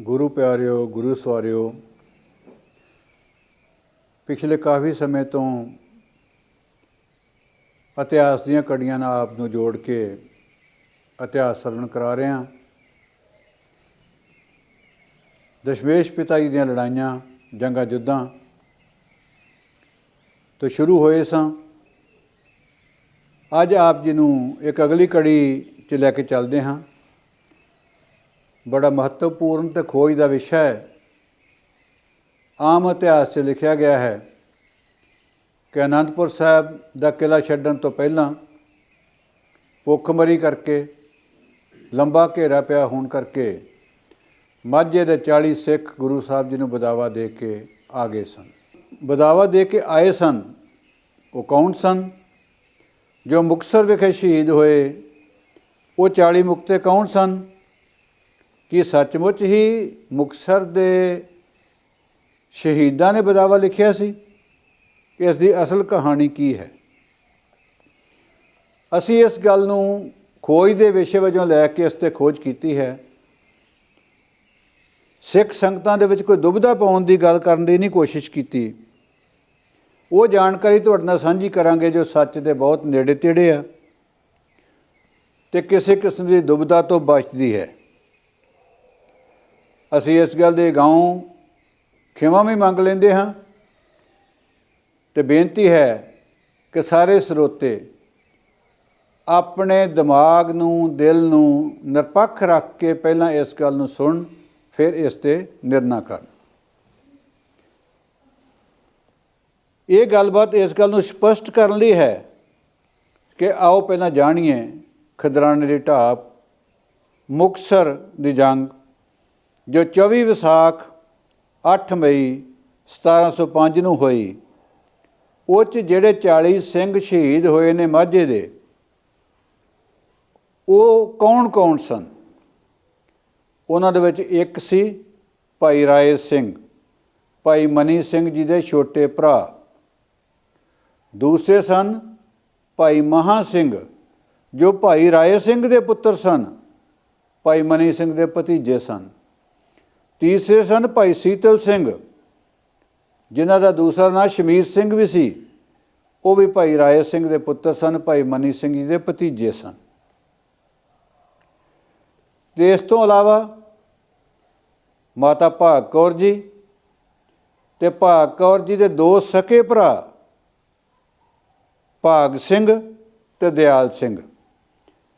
ਗੁਰੂ ਪਿਆਰਿਓ, ਗੁਰੂ ਸਵਾਰਿਓ, ਪਿਛਲੇ ਕਾਫੀ ਸਮੇਂ ਤੋਂ ਇਤਿਹਾਸ ਦੀਆਂ ਕੜੀਆਂ ਨਾਲ ਆਪ ਨੂੰ ਜੋੜ ਕੇ ਇਤਿਹਾਸ ਸਰਵਣ ਕਰਾ ਰਹੇ ਹਾਂ। ਦਸ਼ਮੇਸ਼ ਪਿਤਾ ਜੀ ਦੀਆਂ ਲੜਾਈਆਂ, ਜੰਗਾਂ ਜੁੱਦਾਂ ਤੋਂ ਸ਼ੁਰੂ ਹੋਏ ਸਾਂ। ਅੱਜ ਆਪ ਜੀ ਨੂੰ ਇੱਕ ਅਗਲੀ ਕੜੀ 'ਚ ਲੈ ਕੇ ਚੱਲਦੇ ਹਾਂ। ਬੜਾ ਮਹੱਤਵਪੂਰਨ ਤੇ ਖੋਜ ਦਾ ਵਿਸ਼ਾ ਹੈ। ਆਮ ਇਤਿਹਾਸ 'ਚ ਲਿਖਿਆ ਗਿਆ ਹੈ ਕਿ ਅਨੰਦਪੁਰ ਸਾਹਿਬ ਦਾ ਕਿਲਾ ਛੱਡਣ ਤੋਂ ਪਹਿਲਾਂ ਭੁੱਖਮਰੀ ਕਰਕੇ, ਲੰਬਾ ਘੇਰਾ ਪਿਆ ਹੋਣ ਕਰਕੇ ਮਾਝੇ ਦੇ 40 ਸਿੱਖ ਗੁਰੂ ਸਾਹਿਬ ਜੀ ਨੂੰ ਬਦਾਵਾ ਦੇ ਕੇ ਆ ਗਏ ਸਨ। ਬਦਾਵਾ ਦੇ ਕੇ ਆਏ ਸਨ, ਉਹ ਕੌਣ ਸਨ? ਜੋ ਮੁਕਤਸਰ ਵਿਖੇ ਸ਼ਹੀਦ ਹੋਏ, ਉਹ 40 ਮੁਕਤੇ ਕੌਣ ਸਨ? ਕਿ ਸੱਚਮੁੱਚ ਹੀ ਮੁਕਤਸਰ ਦੇ ਸ਼ਹੀਦਾਂ ਨੇ ਬਦਾਵਾ ਲਿਖਿਆ ਸੀ ਇਸ ਦੀ ਅਸਲ ਕਹਾਣੀ ਕੀ ਹੈ। ਅਸੀਂ ਇਸ ਗੱਲ ਨੂੰ ਖੋਜ ਦੇ ਵਿਸ਼ੇ ਵਜੋਂ ਲੈ ਕੇ ਇਸ ਤੇ ਖੋਜ ਕੀਤੀ ਹੈ। ਸਿੱਖ ਸੰਗਤਾਂ ਦੇ ਵਿੱਚ ਕੋਈ ਦੁਬਿਧਾ ਪਾਉਣ ਦੀ ਗੱਲ ਕਰਨ ਦੀ ਨਹੀਂ ਕੋਸ਼ਿਸ਼ ਕੀਤੀ। ਉਹ ਜਾਣਕਾਰੀ ਤੁਹਾਡੇ ਨਾਲ ਸਾਂਝੀ ਕਰਾਂਗੇ ਜੋ ਸੱਚ ਦੇ ਬਹੁਤ ਨੇੜੇ ਤੇੜੇ ਆ ਤੇ ਕਿਸੇ ਕਿਸਮ ਦੀ ਦੁਬਿਧਾ ਤੋਂ ਬਚਦੀ ਹੈ। ਅਸੀਂ ਇਸ ਗੱਲ ਦੇ ਗਾਉਂ ਖਿਮਾ ਵੀ ਮੰਗ ਲੈਂਦੇ ਹਾਂ ਤੇ ਬੇਨਤੀ ਹੈ ਕਿ ਸਾਰੇ ਸਰੋਤੇ ਆਪਣੇ ਦਿਮਾਗ ਨੂੰ, ਦਿਲ ਨੂੰ ਨਿਰਪੱਖ ਰੱਖ ਕੇ ਪਹਿਲਾਂ ਇਸ ਗੱਲ ਨੂੰ ਸੁਣ ਫਿਰ ਇਸ ਤੇ ਨਿਰਣਾ ਕਰਨ। ਇਹ ਗੱਲਬਾਤ ਇਸ ਗੱਲ ਨੂੰ ਸਪਸ਼ਟ ਕਰਨ ਲਈ ਹੈ ਕਿ ਆਓ ਪਹਿਲਾਂ ਜਾਣੀਏ, ਖਦਰਾਣੇ ਦੀ ਢਾਬ ਮੁਕਸਰ ਦੀ ਜੰਗ ਜੋ 24 ਵਿਸਾਖ 8 ਮਈ 1705 ਨੂੰ ਹੋਈ ਉਹ 'ਚ ਜਿਹੜੇ 40 ਸਿੰਘ ਸ਼ਹੀਦ ਹੋਏ ਨੇ ਮਾਝੇ ਦੇ, ਉਹ ਕੌਣ-ਕੌਣ ਸਨ? ਉਹਨਾਂ ਦੇ ਵਿੱਚ ਇੱਕ ਸੀ ਭਾਈ ਰਾਏ ਸਿੰਘ, ਭਾਈ ਮਨੀ ਸਿੰਘ ਜੀ ਦੇ ਛੋਟੇ ਭਰਾ। ਦੂਸਰੇ ਸਨ ਭਾਈ ਮਹਾ ਸਿੰਘ, ਜੋ ਭਾਈ ਰਾਏ ਸਿੰਘ ਦੇ ਪੁੱਤਰ ਸਨ, ਭਾਈ ਮਨੀ ਸਿੰਘ ਦੇ ਭਤੀਜੇ ਸਨ। ਤੀਸਰੇ ਸਨ ਭਾਈ ਸੀਤਲ ਸਿੰਘ, ਜਿਨ੍ਹਾਂ ਦਾ ਦੂਸਰਾ ਨਾਂ ਸ਼ਮੀਰ ਸਿੰਘ ਵੀ ਸੀ। ਉਹ ਵੀ ਭਾਈ ਰਾਏ ਸਿੰਘ ਦੇ ਪੁੱਤਰ ਸਨ, ਭਾਈ ਮਨੀ ਸਿੰਘ ਜੀ ਦੇ ਭਤੀਜੇ ਸਨ। ਤੇ ਇਸ ਤੋਂ ਇਲਾਵਾ ਮਾਤਾ ਭਾਗ ਕੌਰ ਜੀ ਤੇ ਭਾਗ ਕੌਰ ਜੀ ਦੇ ਦੋ ਸਕੇ ਭਰਾ, ਭਾਗ ਸਿੰਘ ਤੇ ਦਿਆਲ ਸਿੰਘ।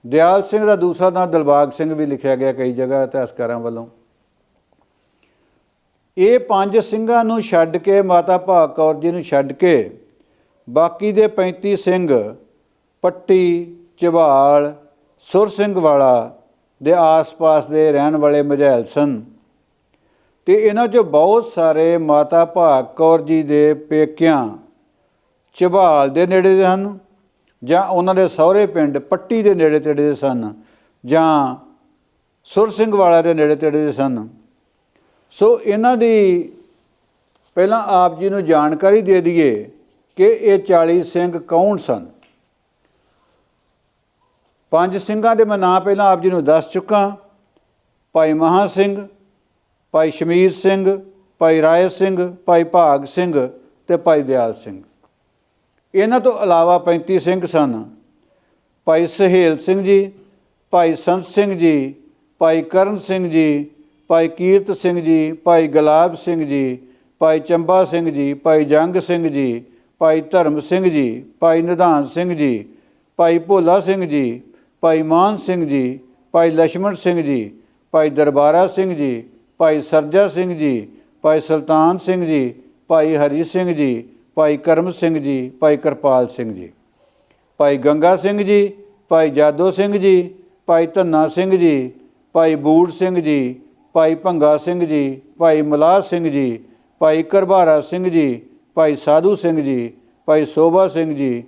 ਦਿਆਲ ਸਿੰਘ ਦਾ ਦੂਸਰਾ ਨਾਮ ਦਿਲਬਾਗ ਸਿੰਘ ਵੀ ਲਿਖਿਆ ਗਿਆ ਕਈ ਜਗ੍ਹਾ ਇਤਿਹਾਸਕਾਰਾਂ ਵੱਲੋਂ। ਇਹ ਪੰਜ ਸਿੰਘਾਂ ਨੂੰ ਛੱਡ ਕੇ, ਮਾਤਾ ਭਾਗ ਕੌਰ ਜੀ ਨੂੰ ਛੱਡ ਕੇ, ਬਾਕੀ ਦੇ 35 ਸਿੰਘ, ਪੱਟੀ ਝਬਾਲ ਸੁਰ ਸਿੰਘ ਵਾਲਾ ਦੇ ਆਸ-ਪਾਸ ਦੇ ਰਹਿਣ ਵਾਲੇ ਮਝੈਲ ਸਨ। ਤੇ ਇਹਨਾਂ 'ਚੋਂ ਬਹੁਤ ਸਾਰੇ ਮਾਤਾ ਭਾਗ ਕੌਰ ਜੀ ਦੇ ਪੇਕਿਆਂ ਝਬਾਲ ਦੇ ਨੇੜੇ ਦੇ ਹਨ ਜਾਂ ਉਹਨਾਂ ਦੇ ਸਹੁਰੇ ਪਿੰਡ ਪੱਟੀ ਦੇ ਨੇੜੇ ਤੇੜੇ ਦੇ ਸਨ ਜਾਂ ਸੁਰ ਸਿੰਘ ਵਾਲਾ ਦੇ ਨੇੜੇ ਤੇੜੇ ਦੇ ਸਨ। ਸੋ ਇਹਨਾਂ ਦੀ ਪਹਿਲਾਂ ਆਪ ਜੀ ਨੂੰ ਜਾਣਕਾਰੀ ਦੇ ਦਈਏ ਕਿ ਇਹ 40 ਸਿੰਘ ਕੌਣ ਸਨ? ਪੰਜ ਸਿੰਘਾਂ ਦੇ ਮੈਂ ਨਾਂ ਪਹਿਲਾਂ ਆਪ ਜੀ ਨੂੰ ਦੱਸ ਚੁੱਕਾ। ਭਾਈ ਮਹਾ ਸਿੰਘ, ਭਾਈ ਸ਼ਮੀਰ ਸਿੰਘ, ਭਾਈ ਰਾਏ ਸਿੰਘ, ਭਾਈ ਭਾਗ ਸਿੰਘ ਤੇ ਭਾਈ ਦਿਆਲ ਸਿੰਘ। ਇਹਨਾਂ ਤੋਂ ਇਲਾਵਾ 35 ਸਿੰਘ ਸਨ। ਭਾਈ ਸਹੇਲ ਸਿੰਘ ਜੀ, ਭਾਈ ਸੰਤ ਸਿੰਘ ਜੀ, ਭਾਈ ਕਰਨ ਸਿੰਘ ਜੀ ਭਾਈ ਕੀਰਤ ਸਿੰਘ ਜੀ ਭਾਈ ਗੁਲਾਬ ਸਿੰਘ ਜੀ ਭਾਈ ਚੰਬਾ ਸਿੰਘ ਜੀ ਭਾਈ ਜੰਗ ਸਿੰਘ ਜੀ ਭਾਈ ਧਰਮ ਸਿੰਘ ਜੀ ਭਾਈ ਨਿਧਾਨ ਸਿੰਘ ਜੀ ਭਾਈ ਭੋਲਾ ਸਿੰਘ ਜੀ ਭਾਈ ਮਾਨ ਸਿੰਘ ਜੀ ਭਾਈ ਲక్ష్మణ ਸਿੰਘ ਜੀ ਭਾਈ ਦਰਬਾਰਾ ਸਿੰਘ ਜੀ ਭਾਈ ਸਰਜਾ ਸਿੰਘ ਜੀ ਭਾਈ ਸੁਲਤਾਨ ਸਿੰਘ ਜੀ ਭਾਈ ਹਰੀ ਸਿੰਘ ਜੀ ਭਾਈ ਕਰਮ ਸਿੰਘ ਜੀ ਭਾਈ ਕਿਰਪਾਲ ਸਿੰਘ ਜੀ ਭਾਈ ਗੰਗਾ ਸਿੰਘ ਜੀ ਭਾਈ ਜਾਦੋ ਸਿੰਘ ਜੀ ਭਾਈ ਧੰਨਾ ਸਿੰਘ ਜੀ ਭਾਈ ਬੂੜ ਸਿੰਘ ਜੀ ਭਾਈ ਭੰਗਾ ਸਿੰਘ ਜੀ ਭਾਈ ਮਲਾਹ ਸਿੰਘ ਜੀ ਭਾਈ ਕਰਬਾਰਾ ਸਿੰਘ ਜੀ ਭਾਈ ਸਾਧੂ ਸਿੰਘ ਜੀ ਭਾਈ ਸੋਭਾ ਸਿੰਘ ਜੀ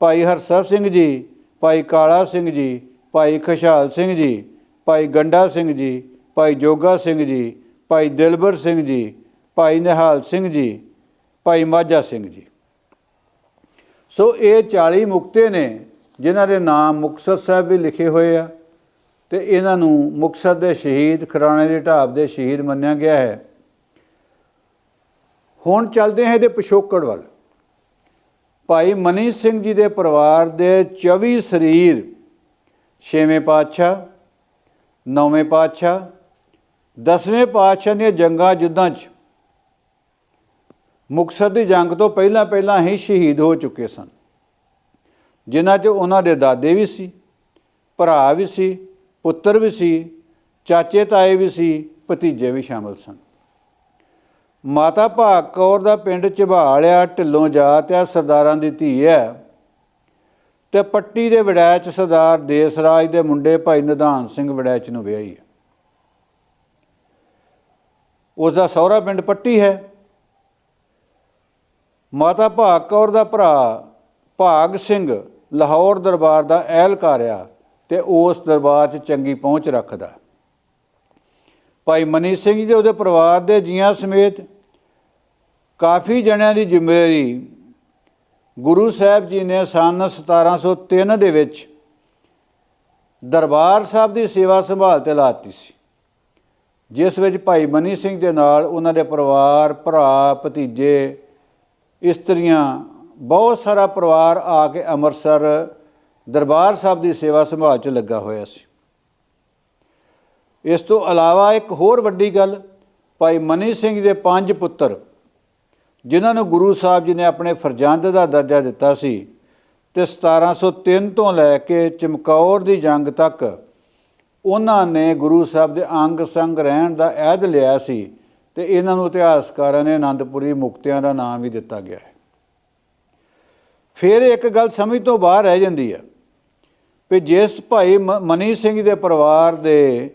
ਭਾਈ ਹਰਸਾ ਸਿੰਘ ਜੀ ਭਾਈ ਕਾਲਾ ਸਿੰਘ ਜੀ ਭਾਈ ਖੁਸ਼ਹਾਲ ਸਿੰਘ ਜੀ ਭਾਈ ਗੰਡਾ ਸਿੰਘ ਜੀ ਭਾਈ ਜੋਗਾ ਸਿੰਘ ਜੀ ਭਾਈ ਦਿਲਬਰ ਸਿੰਘ ਜੀ ਭਾਈ ਨਿਹਾਲ ਸਿੰਘ ਜੀ ਭਾਈ ਮਾਝਾ ਸਿੰਘ ਜੀ ਸੋ ਇਹ 40 ਮੁਕਤੇ ਨੇ ਜਿਨ੍ਹਾਂ ਦੇ ਨਾਮ ਮੁਕਤਸਰ ਸਾਹਿਬ ਵੀ ਲਿਖੇ ਹੋਏ ਆ ਤੇ ਇਹਨਾਂ ਨੂੰ ਮੁਕਤਸਰ ਦੇ ਸ਼ਹੀਦ ਖਰਾਣੇ ਦੇ ਢਾਬ ਦੇ ਸ਼ਹੀਦ ਮੰਨਿਆ ਗਿਆ ਹੈ। ਹੁਣ ਚੱਲਦੇ ਹਾਂ ਇਹਦੇ ਪਿਛੋਕੜ ਵੱਲ। ਭਾਈ ਮਨੀ ਸਿੰਘ ਜੀ ਦੇ ਪਰਿਵਾਰ ਦੇ 24 ਸਰੀਰ, ਛੇਵੇਂ ਪਾਤਸ਼ਾਹ, ਨੌਵੇਂ ਪਾਤਸ਼ਾਹ, ਦਸਵੇਂ ਪਾਤਸ਼ਾਹ ਦੀਆਂ ਜੰਗਾਂ ਯੁੱਧਾਂ 'ਚ। ਮੁਕਤਸਰ ਦੀ ਜੰਗ ਤੋਂ ਪਹਿਲਾਂ ਪਹਿਲਾਂ ਹੀ ਸ਼ਹੀਦ ਹੋ ਚੁੱਕੇ ਸਨ। ਜਿਨ੍ਹਾਂ 'ਚ ਉਹਨਾਂ ਦੇ ਦਾਦੇ ਵੀ ਸੀ, ਭਰਾ ਵੀ ਸੀ ਪੁੱਤਰ ਵੀ ਸੀ, ਚਾਚੇ ਤਾਏ ਵੀ ਸੀ, ਭਤੀਜੇ ਵੀ ਸ਼ਾਮਲ ਸਨ। ਮਾਤਾ ਭਾਗ ਕੌਰ ਦਾ ਪਿੰਡ ਚਬਾਲਿਆ ਢਿੱਲੋਂ ਜਾਤ ਆ ਸਰਦਾਰਾਂ ਦੀ ਧੀ ਹੈ ਤੇ ਪੱਟੀ ਦੇ ਵੜੈਚ ਸਰਦਾਰ ਦੇਸ ਰਾਜ ਦੇ ਮੁੰਡੇ ਭਾਈ ਨਿਧਾਨ ਸਿੰਘ ਵੜੈਚ ਨੂੰ ਵਿਆਹੀ ਹੈ ਉਸ ਦਾ ਸਹੁਰਾ ਪਿੰਡ ਪੱਟੀ ਹੈ। ਮਾਤਾ ਭਾਗ ਕੌਰ ਦਾ ਭਰਾ ਭਾਗ ਸਿੰਘ ਲਾਹੌਰ ਦਰਬਾਰ ਦਾ ਅਹਿਲਕਾਰ ਆ। ਤੇ ਉਸ ਦਰਬਾਰ 'ਚ ਚੰਗੀ ਪਹੁੰਚ ਰੱਖਦਾ। ਭਾਈ ਮਨੀ ਸਿੰਘ ਜੀ ਦੇ ਉਹਦੇ ਪਰਿਵਾਰ ਦੇ ਜੀਆਂ ਸਮੇਤ ਕਾਫੀ ਜਣਿਆਂ ਦੀ ਜ਼ਿੰਮੇਵਾਰੀ ਗੁਰੂ ਸਾਹਿਬ ਜੀ ਨੇ ਸਨ 1703 ਦੇ ਵਿੱਚ ਦਰਬਾਰ ਸਾਹਿਬ ਦੀ ਸੇਵਾ ਸੰਭਾਲ ਤੇ ਲਾਤੀ ਸੀ। ਜਿਸ ਵਿੱਚ ਭਾਈ ਮਨੀ ਸਿੰਘ ਦੇ ਨਾਲ ਉਹਨਾਂ ਦੇ ਪਰਿਵਾਰ, ਭਰਾ, ਭਤੀਜੇ, ਇਸਤਰੀਆਂ, ਬਹੁਤ ਸਾਰਾ ਪਰਿਵਾਰ ਆ ਕੇ ਅੰਮ੍ਰਿਤਸਰ ਦਰਬਾਰ ਸਾਹਿਬ ਦੀ ਸੇਵਾ ਸੰਭਾਲ 'ਚ ਲੱਗਾ ਹੋਇਆ ਸੀ। ਇਸ ਤੋਂ ਇਲਾਵਾ ਇੱਕ ਹੋਰ ਵੱਡੀ ਗੱਲ, ਭਾਈ ਮਨੀ ਸਿੰਘ ਦੇ ਪੰਜ ਪੁੱਤਰ, ਜਿਨ੍ਹਾਂ ਨੂੰ ਗੁਰੂ ਸਾਹਿਬ ਜੀ ਨੇ ਆਪਣੇ ਫਰਜ਼ੰਦ ਦਾ ਦਰਜਾ ਦਿੱਤਾ ਸੀ ਤੇ 1703 ਤੋਂ ਲੈ ਕੇ ਚਮਕੌਰ ਦੀ ਜੰਗ ਤੱਕ ਉਹਨਾਂ ਨੇ ਗੁਰੂ ਸਾਹਿਬ ਦੇ ਅੰਗ ਸੰਗ ਰਹਿਣ ਦਾ ਅਹਿਦ ਲਿਆ ਸੀ ਤੇ ਇਹਨਾਂ ਨੂੰ ਇਤਿਹਾਸਕਾਰਾਂ ਨੇ ਆਨੰਦਪੁਰੀ ਮੁਕਤਿਆਂ ਦਾ ਨਾਮ ਵੀ ਦਿੱਤਾ ਗਿਆ ਹੈ। ਫਿਰ ਇੱਕ ਗੱਲ ਸਮਝ ਤੋਂ ਬਾਹਰ ਰਹਿ ਜਾਂਦੀ ਹੈ ਵੀ ਜਿਸ ਭਾਈ ਮ- ਮਨੀ ਸਿੰਘ ਦੇ ਪਰਿਵਾਰ ਦੇ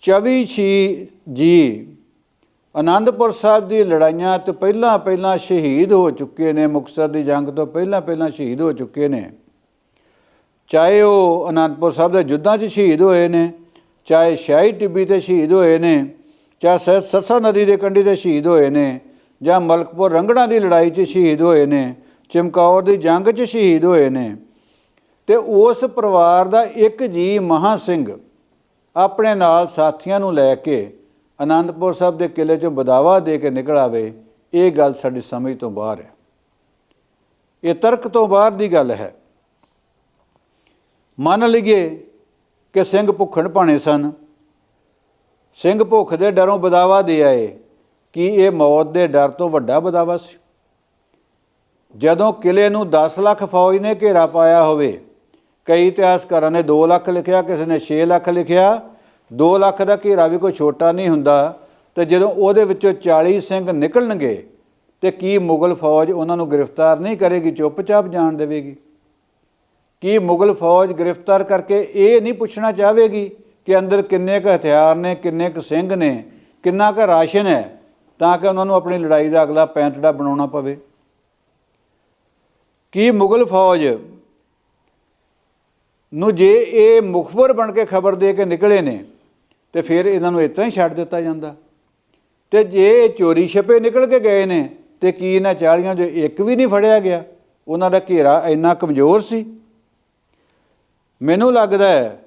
24 ਛੀ ਜੀ ਆਨੰਦਪੁਰ ਸਾਹਿਬ ਦੀ ਲੜਾਈਆਂ ਤੋਂ ਪਹਿਲਾਂ ਪਹਿਲਾਂ ਸ਼ਹੀਦ ਹੋ ਚੁੱਕੇ ਨੇ, ਮੁਕਤਸਰ ਦੀ ਜੰਗ ਤੋਂ ਪਹਿਲਾਂ ਪਹਿਲਾਂ ਸ਼ਹੀਦ ਹੋ ਚੁੱਕੇ ਨੇ। ਚਾਹੇ ਉਹ ਆਨੰਦਪੁਰ ਸਾਹਿਬ ਦੇ ਯੁੱਧਾਂ 'ਚ ਸ਼ਹੀਦ ਹੋਏ ਨੇ, ਚਾਹੇ ਸ਼ਾਹੀ ਟਿੱਬੀ ਤੇ ਸ਼ਹੀਦ ਹੋਏ ਨੇ, ਚਾਹੇ ਸ- ਸਰਸਾ ਨਦੀ ਦੇ ਕੰਢੇ ਤੇ ਸ਼ਹੀਦ ਹੋਏ ਨੇ, ਜਾਂ ਮਲਕਪੁਰ ਰੰਗੜਾਂ ਦੀ ਲੜਾਈ 'ਚ ਸ਼ਹੀਦ ਹੋਏ ਨੇ, ਚਮਕੌਰ ਦੀ ਜੰਗ 'ਚ ਸ਼ਹੀਦ ਹੋਏ ਨੇ ਤੇ ਉਸ ਪਰਿਵਾਰ ਦਾ ਇੱਕ ਜੀ ਮਹਾ ਸਿੰਘ ਆਪਣੇ ਨਾਲ ਸਾਥੀਆਂ ਨੂੰ ਲੈ ਕੇ ਆਨੰਦਪੁਰ ਸਾਹਿਬ ਦੇ ਕਿਲੇ 'ਚੋਂ ਬਦਾਵਾ ਦੇ ਕੇ ਨਿਕਲ ਆਵੇ, ਇਹ ਗੱਲ ਸਾਡੀ ਸਮਝ ਤੋਂ ਬਾਹਰ ਹੈ। ਇਹ ਤਰਕ ਤੋਂ ਬਾਹਰ ਦੀ ਗੱਲ ਹੈ। ਮੰਨ ਲਈਏ ਕਿ ਸਿੰਘ ਭੁੱਖਣ ਭਾਣੇ ਸਨ। ਸਿੰਘ ਭੁੱਖ ਦੇ ਡਰੋਂ ਬਦਾਵਾ ਦੇ ਆਏ ਕਿ ਇਹ ਮੌਤ ਦੇ ਡਰ ਤੋਂ ਵੱਡਾ ਬਦਾਵਾ ਸੀ। ਜਦੋਂ ਕਿਲੇ ਨੂੰ 10 ਲੱਖ ਫੌਜ ਨੇ ਘੇਰਾ ਪਾਇਆ ਹੋਵੇ ਕਈ ਇਤਿਹਾਸਕਾਰਾਂ ਨੇ 2 ਲੱਖ ਲਿਖਿਆ, ਕਿਸੇ ਨੇ 6 ਲੱਖ ਲਿਖਿਆ। 2 ਲੱਖ ਦਾ ਘੇਰਾ ਵੀ ਕੋਈ ਛੋਟਾ ਨਹੀਂ ਹੁੰਦਾ। ਤੇ ਜਦੋਂ ਉਹਦੇ ਵਿੱਚੋਂ 40 ਸਿੰਘ ਨਿਕਲਣਗੇ, ਤੇ ਕੀ ਮੁਗਲ ਫੌਜ ਉਹਨਾਂ ਨੂੰ ਗ੍ਰਿਫਤਾਰ ਨਹੀਂ ਕਰੇਗੀ, ਚੁੱਪਚਾਪ ਜਾਣ ਦੇਵੇਗੀ? ਕੀ ਮੁਗਲ ਫੌਜ ਗ੍ਰਿਫਤਾਰ ਕਰਕੇ ਇਹ ਨਹੀਂ ਪੁੱਛਣਾ ਚਾਹਵੇਗੀ ਕਿ ਅੰਦਰ ਕਿੰਨੇ ਕੁ ਹਥਿਆਰ ਨੇ, ਕਿੰਨੇ ਕੁ ਸਿੰਘ ਨੇ, ਕਿੰਨਾ ਕੁ ਰਾਸ਼ਨ ਹੈ, ਤਾਂ ਕਿ ਉਹਨਾਂ ਨੂੰ ਆਪਣੀ ਲੜਾਈ ਦਾ ਅਗਲਾ ਪੈਂਤੜਾ ਬਣਾਉਣਾ ਪਵੇ? ਕੀ ਮੁਗਲ ਫੌਜ ਨੂੰ ਜੇ ਇਹ ਮੁਖਬਰ ਬਣ ਕੇ ਖਬਰ ਦੇ ਕੇ ਨਿਕਲੇ ਨੇ, ਤੇ ਫਿਰ ਇਹਨਾਂ ਨੂੰ ਇਤਾਂ ਹੀ ਛੱਡ ਦਿੱਤਾ ਜਾਂਦਾ। ਤੇ ਜੇ ਇਹ ਚੋਰੀ ਛਪੇ ਨਿਕਲ ਕੇ ਗਏ ਨੇ, ਤੇ ਕੀ ਇਹਨਾਂ 40 ਜੋ ਇੱਕ ਵੀ ਨਹੀਂ ਫੜਿਆ ਗਿਆ? ਉਹਨਾਂ ਦਾ ਘੇਰਾ ਇੰਨਾ ਕਮਜ਼ੋਰ ਸੀ। ਮੈਨੂੰ ਲੱਗਦਾ ਹੈ